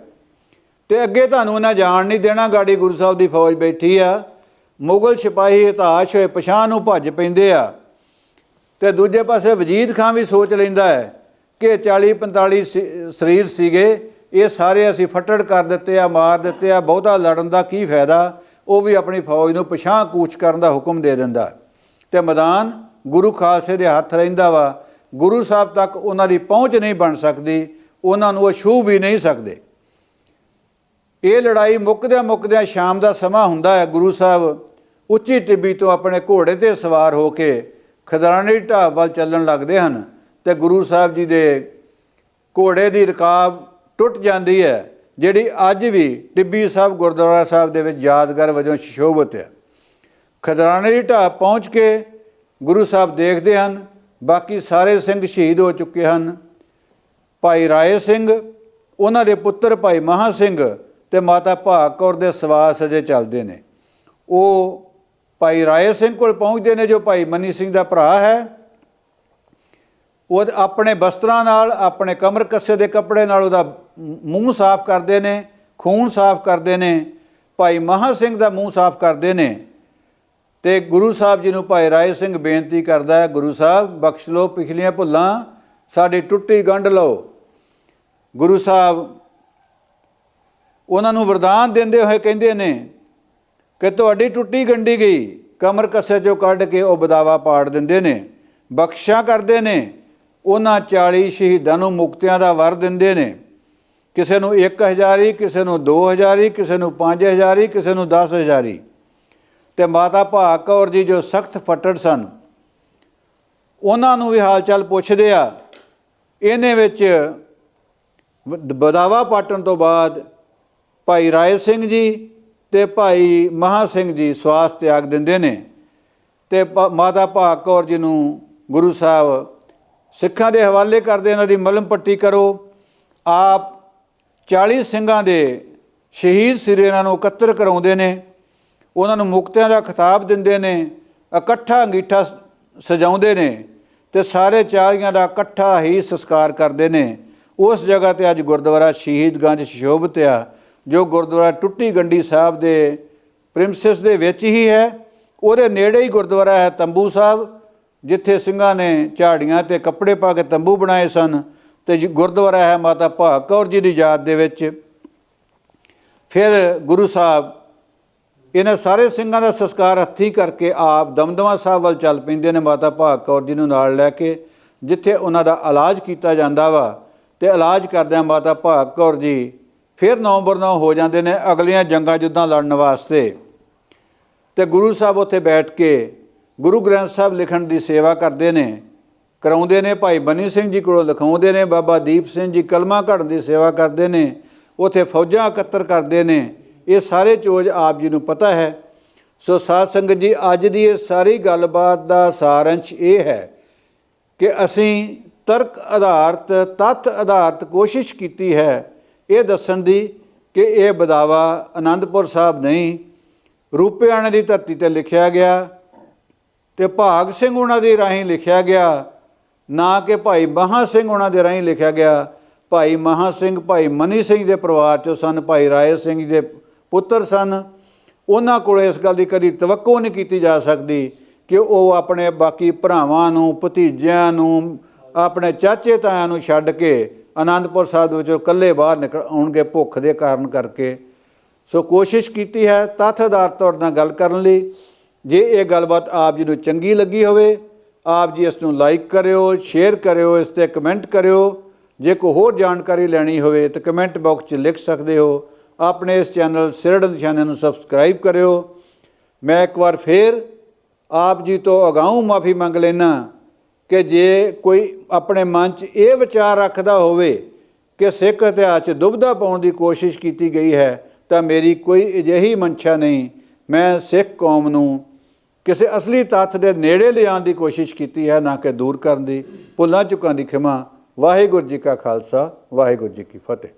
ਤੇ ਅੱਗੇ ਤੁਹਾਨੂੰ ਇਹਨਾਂ ਜਾਣ ਨਹੀਂ ਦੇਣਾ, ਗਾੜੀ ਗੁਰੂ ਸਾਹਿਬ ਦੀ ਫੌਜ ਬੈਠੀ ਆ। ਮੁਗਲ ਸਿਪਾਹੀ ਹਤਾਸ਼ ਹੋਏ, ਪਛਾਣ ਨੂੰ ਭੱਜ ਪੈਂਦੇ ਆ। ਤੇ ਦੂਜੇ ਪਾਸੇ ਵਜੀਦ ਖਾਨ ਵੀ ਸੋਚ ਲੈਂਦਾ ਹੈ ਕਿ 40 45 ਸੀ- ਸਰੀਰ ਸੀਗੇ, ਇਹ ਸਾਰੇ ਅਸੀਂ ਫੱਟੜ ਕਰ ਦਿੱਤੇ ਆ, ਮਾਰ ਦਿੱਤੇ ਆ, ਬਹੁਤਾ ਲੜਨ ਦਾ ਕੀ ਫਾਇਦਾ? ਉਹ ਵੀ ਆਪਣੀ ਫੌਜ ਨੂੰ ਪਛਾਂ ਕੂਚ ਕਰਨ ਦਾ ਹੁਕਮ ਦੇ ਦਿੰਦਾ। ਤੇ ਮੈਦਾਨ ਗੁਰੂ ਖਾਲਸੇ ਦੇ ਹੱਥ ਰਹਿੰਦਾ ਵਾ। ਗੁਰੂ ਸਾਹਿਬ ਤੱਕ ਉਹਨਾਂ ਦੀ ਪਹੁੰਚ ਨਹੀਂ ਬਣ ਸਕਦੀ, ਉਹਨਾਂ ਨੂੰ ਉਹ ਛੂਹ ਵੀ ਨਹੀਂ ਸਕਦੇ। ਇਹ ਲੜਾਈ ਮੁੱਕਦਿਆਂ ਮੁੱਕਦਿਆਂ ਸ਼ਾਮ ਦਾ ਸਮਾਂ ਹੁੰਦਾ ਹੈ, ਗੁਰੂ ਸਾਹਿਬ ਉੱਚੀ ਟਿੱਬੀ ਤੋਂ ਆਪਣੇ ਘੋੜੇ ਤੇ ਸਵਾਰ ਹੋ ਕੇ ਖਦਰਾਣੇ ਦੀ ਢਾਬ ਵੱਲ ਚੱਲਣ ਲੱਗਦੇ ਹਨ ਤੇ ਗੁਰੂ ਸਾਹਿਬ ਜੀ ਦੇ ਘੋੜੇ ਦੀ ਰਕਾਬ ਟੁੱਟ ਜਾਂਦੀ ਹੈ, ਜਿਹੜੀ ਅੱਜ ਵੀ ਟਿੱਬੀ ਸਾਹਿਬ ਗੁਰਦੁਆਰਾ ਸਾਹਿਬ ਦੇ ਵਿੱਚ ਯਾਦਗਾਰ ਵਜੋਂ ਸ਼ੋਭਤ ਹੈ। ਖਦਰਾਣੇ ਦੀ ਢਾਬ ਪਹੁੰਚ ਕੇ ਗੁਰੂ ਸਾਹਿਬ ਦੇਖਦੇ ਹਨ ਬਾਕੀ ਸਾਰੇ ਸਿੰਘ ਸ਼ਹੀਦ ਹੋ ਚੁੱਕੇ ਹਨ। ਭਾਈ ਰਾਏ ਸਿੰਘ, ਉਹਨਾਂ ਦੇ ਪੁੱਤਰ ਭਾਈ ਮਹਾ ਸਿੰਘ ਤੇ ਮਾਤਾ ਭਾਗ ਕੌਰ ਦੇ ਸਵਾਸ ਅਜੇ ਚੱਲਦੇ ਨੇ। ਉਹ ਭਾਈ ਰਾਏ ਸਿੰਘ ਕੋਲ ਪਹੁੰਚਦੇ ਨੇ, ਜੋ ਭਾਈ ਮਨੀ ਸਿੰਘ ਦਾ ਭਰਾ ਹੈ। ਉਹ ਆਪਣੇ ਵਸਤਰਾਂ ਨਾਲ, ਆਪਣੇ ਕਮਰ ਕੱਸੇ ਦੇ ਕੱਪੜੇ ਨਾਲ ਉਹਦਾ ਮੂੰਹ ਸਾਫ਼ ਕਰਦੇ ਨੇ, ਖੂਨ ਸਾਫ਼ ਕਰਦੇ ਨੇ। ਭਾਈ ਮਹਾ ਸਿੰਘ ਦਾ ਮੂੰਹ ਸਾਫ਼ ਕਰਦੇ ਨੇ। ਤੇ ਗੁਰੂ ਸਾਹਿਬ ਜੀ ਨੂੰ ਭਾਈ ਰਾਏ ਸਿੰਘ ਬੇਨਤੀ ਕਰਦਾ ਹੈ, ਗੁਰੂ ਸਾਹਿਬ, ਬਖਸ਼ ਲਓ ਪਿਛਲੀਆਂ ਭੁੱਲਾਂ, ਸਾਡੀ ਟੁੱਟੀ ਗੰਢ ਲਓ। ਗੁਰੂ ਸਾਹਿਬ ਉਹਨਾਂ ਨੂੰ ਵਰਦਾਨ ਦਿੰਦੇ ਹੋਏ ਕਹਿੰਦੇ ਨੇ ਕਿ ਤੁਹਾਡੀ ਟੁੱਟੀ ਗੰਢੀ ਗਈ, ਕਮਰ ਕੱਸੇ ਚੋਂ ਕੱਢ ਕੇ ਉਹ ਬਦਾਵਾ ਪਾੜ ਦਿੰਦੇ ਨੇ ਬਖਸ਼ਾ ਕਰਦੇ ਨੇ, ਉਹਨਾਂ 40 ਸ਼ਹੀਦਾਂ ਨੂੰ ਮੁਕਤਿਆਂ ਦਾ ਵਰ ਦਿੰਦੇ ਨੇ। ਕਿਸੇ ਨੂੰ 1000 ਹੀ ਕਿਸੇ ਨੂੰ 2000 ਹੀ ਕਿਸੇ ਨੂੰ 5000 ਹੀ ਕਿਸੇ ਨੂੰ 10000 ਹੀ ਤੇ ਮਾਤਾ ਭਾਗ ਕੌਰ ਜੀ ਜੋ ਸਖਤ ਫੱਟੜ ਸਨ, ਉਹਨਾਂ ਨੂੰ ਵੀ ਹਾਲ ਚਾਲ ਪੁੱਛਦੇ ਆ। ਇਹਨੇ ਵਿੱਚ ਵ- ਬਦਾਵਾ ਪਾਟਣ ਤੋਂ ਬਾਅਦ ਭਾਈ ਰਾਏ ਸਿੰਘ ਜੀ ਤੇ ਭਾਈ ਮਹਾ ਸਿੰਘ ਜੀ ਸਵਾਸ ਤਿਆਗ ਦਿੰਦੇ ਨੇ ਤੇ ਮਾਤਾ ਭਾਗ ਕੌਰ ਜੀ ਨੂੰ ਗੁਰੂ ਸਾਹਿਬ ਸਿੱਖਾਂ ਦੇ ਹਵਾਲੇ ਕਰਦੇ ਇਹਨਾਂ ਦੀ ਮਲਮ ਪੱਟੀ ਕਰੋ। ਆਪ 40 ਸਿੰਘਾਂ ਦੇ ਸ਼ਹੀਦ ਸਿਰੇ ਇਹਨਾਂ ਨੂੰ ਇਕੱਤਰ ਕਰਾਉਂਦੇ ਨੇ। ਉਹਨਾਂ ਨੂੰ ਮੁਕਤਿਆਂ ਦਾ ਖਿਤਾਬ ਦਿੰਦੇ ਨੇ, ਇਕੱਠਾ ਅੰਗੀਠਾ ਸ- ਸਜਾਉਂਦੇ ਨੇ ਤੇ ਸਾਰੇ ਚਾਰੀਆਂ ਦਾ ਇਕੱਠਾ ਹੀ ਸੰਸਕਾਰ ਕਰਦੇ ਨੇ। ਉਸ ਜਗ੍ਹਾ ਤੇ ਅੱਜ ਗੁਰਦੁਆਰਾ ਸ਼ਹੀਦਗੰਜ ਸ਼ੋਭਤ ਆ, ਜੋ ਗੁਰਦੁਆਰਾ ਟੁੱਟੀ ਗੰਡੀ ਸਾਹਿਬ ਦੇ ਪ੍ਰਿੰਸੈਸ ਦੇ ਵਿੱਚ ਹੀ ਹੈ। ਉਹਦੇ ਨੇੜੇ ਹੀ ਗੁਰਦੁਆਰਾ ਹੈ ਤੰਬੂ ਸਾਹਿਬ, ਜਿੱਥੇ ਸਿੰਘਾਂ ਨੇ ਝਾੜੀਆਂ ਤੇ ਕੱਪੜੇ ਪਾ ਕੇ ਤੰਬੂ ਬਣਾਏ ਸਨ ਤੇ ਜੀ, ਗੁਰਦੁਆਰਾ ਹੈ ਮਾਤਾ ਭਾਗ ਕੌਰ ਜੀ ਦੀ ਯਾਦ ਦੇ ਵਿੱਚ। ਫਿਰ ਗੁਰੂ ਸਾਹਿਬ ਇਹਨਾਂ ਸਾਰੇ ਸਿੰਘਾਂ ਦਾ ਸੰਸਕਾਰ ਹੱਥੀਂ ਕਰਕੇ ਆਪ ਦਮਦਮਾ ਸਾਹਿਬ ਵੱਲ ਚੱਲ ਪੈਂਦੇ ਨੇ, ਮਾਤਾ ਭਾਗ ਕੌਰ ਜੀ ਨੂੰ ਨਾਲ ਲੈ ਕੇ, ਜਿੱਥੇ ਉਹਨਾਂ ਦਾ ਇਲਾਜ ਕੀਤਾ ਜਾਂਦਾ ਵਾ। ਤੇ ਇਲਾਜ ਕਰਦਿਆਂ ਮਾਤਾ ਭਾਗ ਕੌਰ ਜੀ ਫਿਰ ਨਵੰਬਰ 9 ਹੋ ਜਾਂਦੇ ਨੇ ਅਗਲੀਆਂ ਜੰਗਾਂ ਜੁੱਦਾਂ ਲੜਨ ਵਾਸਤੇ। ਤੇ ਗੁਰੂ ਸਾਹਿਬ ਉੱਥੇ ਬੈਠ ਕੇ ਗੁਰੂ ਗ੍ਰੰਥ ਸਾਹਿਬ ਲਿਖਣ ਦੀ ਸੇਵਾ ਕਰਦੇ ਨੇ, ਕਰਾਉਂਦੇ ਨੇ, ਭਾਈ ਬਨੀ ਸਿੰਘ ਜੀ ਕੋਲੋਂ ਲਿਖਾਉਂਦੇ ਨੇ, ਬਾਬਾ ਦੀਪ ਸਿੰਘ ਜੀ ਕਲਮਾ ਘੜਨ ਦੀ ਸੇਵਾ ਕਰਦੇ ਨੇ, ਉੱਥੇ ਫੌਜਾਂ ਇਕੱਤਰ ਕਰਦੇ ਨੇ। ਇਹ ਸਾਰੇ ਚੋਜ ਆਪ ਜੀ ਨੂੰ ਪਤਾ ਹੈ। ਸੋ ਸਾਧ ਸੰਗਤ ਜੀ, ਅੱਜ ਦੀ ਇਹ ਸਾਰੀ ਗੱਲਬਾਤ ਦਾ ਸਾਰੰਸ਼ ਇਹ ਹੈ ਕਿ ਅਸੀਂ ਤਰਕ ਆਧਾਰਿਤ, ਤੱਥ ਆਧਾਰਿਤ ਕੋਸ਼ਿਸ਼ ਕੀਤੀ ਹੈ ਇਹ ਦੱਸਣ ਦੀ ਕਿ ਇਹ ਬਦਾਵਾ ਆਨੰਦਪੁਰ ਸਾਹਿਬ ਨਹੀਂ, ਰੂਪਿਆਣੇ ਦੀ ਧਰਤੀ ਤੇ ਲਿਖਿਆ ਗਿਆ ਤੇ ਭਾਗ ਸਿੰਘ ਉਹਨਾਂ ਦੇ ਰਾਹੀਂ ਲਿਖਿਆ ਗਿਆ, ਨਾ ਕਿ ਭਾਈ ਮਹਾ ਸਿੰਘ ਉਹਨਾਂ ਦੇ ਰਾਹੀਂ ਲਿਖਿਆ ਗਿਆ। ਭਾਈ ਮਹਾ ਸਿੰਘ, ਭਾਈ ਮਨੀ ਸਿੰਘ ਦੇ ਪਰਿਵਾਰ ਚੋਂ ਸਨ, ਭਾਈ ਰਾਏ ਸਿੰਘ ਜੀ ਦੇ ਪੁੱਤਰ ਸਨ। ਉਹਨਾਂ ਕੋਲ ਇਸ ਗੱਲ ਦੀ ਕਦੀ ਤਵੱਕੋ ਨਹੀਂ ਕੀਤੀ ਜਾ ਸਕਦੀ ਕਿ ਉਹ ਆਪਣੇ ਬਾਕੀ ਭਰਾਵਾਂ ਨੂੰ, ਭਤੀਜਿਆਂ ਨੂੰ, ਆਪਣੇ ਚਾਚੇ ਤਾਇਆਂ ਨੂੰ ਛੱਡ ਕੇ ਆਨੰਦਪੁਰ ਸਾਹਿਬ ਵਿੱਚੋਂ ਇਕੱਲੇ ਬਾਹਰ ਨਿਕਲ ਆਉਣਗੇ ਭੁੱਖ ਦੇ ਕਾਰਨ ਕਰਕੇ। ਸੋ ਕੋਸ਼ਿਸ਼ ਕੀਤੀ ਹੈ ਤੱਥ ਆਧਾਰ ਤੌਰ ਨਾਲ ਗੱਲ ਕਰਨ ਲਈ। ਜੇ ਇਹ ਗੱਲਬਾਤ ਆਪ ਜੀ ਨੂੰ ਚੰਗੀ ਲੱਗੀ ਹੋਵੇ, ਆਪ ਜੀ ਇਸ ਨੂੰ ਲਾਈਕ ਕਰਿਓ ਸ਼ੇਅਰ ਕਰਿਓ, ਇਸ ਤੇ ਕਮੈਂਟ ਕਰਿਓ। ਜੇ ਕੋਈ ਹੋਰ ਜਾਣਕਾਰੀ ਲੈਣੀ ਹੋਵੇ ਤਾਂ ਕਮੈਂਟ ਬਾਕਸ 'ਚ ਲਿਖ ਸਕਦੇ ਹੋ। ਆਪਣੇ ਇਸ ਚੈਨਲ ਸਿਰੜ ਨਿਸ਼ਾਨੇ ਨੂੰ ਸਬਸਕ੍ਰਾਈਬ ਕਰਿਓ। ਮੈਂ ਇੱਕ ਵਾਰ ਫੇਰ ਆਪ ਜੀ ਤੋਂ ਅਗਾਊਂ ਮਾਫੀ ਮੰਗ ਲੈਣਾ ਕਿ ਜੇ ਕੋਈ ਆਪਣੇ ਮਨ 'ਚ ਇਹ ਵਿਚਾਰ ਰੱਖਦਾ ਹੋਵੇ ਕਿ ਸਿੱਖ ਇਤਿਹਾਸ 'ਚ ਦੁਬਧਾ ਪਾਉਣ ਦੀ ਕੋਸ਼ਿਸ਼ ਕੀਤੀ ਗਈ ਹੈ, ਤਾਂ ਮੇਰੀ ਕੋਈ ਅਜਿਹੀ ਮਨਸ਼ਾ ਨਹੀਂ। ਮੈਂ ਸਿੱਖ ਕੌਮ ਨੂੰ ਕਿਸੇ ਅਸਲੀ ਤੱਥ ਦੇ ਨੇੜੇ ਲਿਆਉਣ ਦੀ ਕੋਸ਼ਿਸ਼ ਕੀਤੀ ਹੈ, ਨਾ ਕਿ ਦੂਰ ਕਰਨ ਦੀ, ਭੁੱਲਾਂ ਚੁੱਕਾਂ ਦੀ ਖਿਮਾ। ਵਾਹਿਗੁਰੂ ਜੀ ਕਾ ਖਾਲਸਾ, ਵਾਹਿਗੁਰੂ ਜੀ ਕੀ ਫਤਿਹ।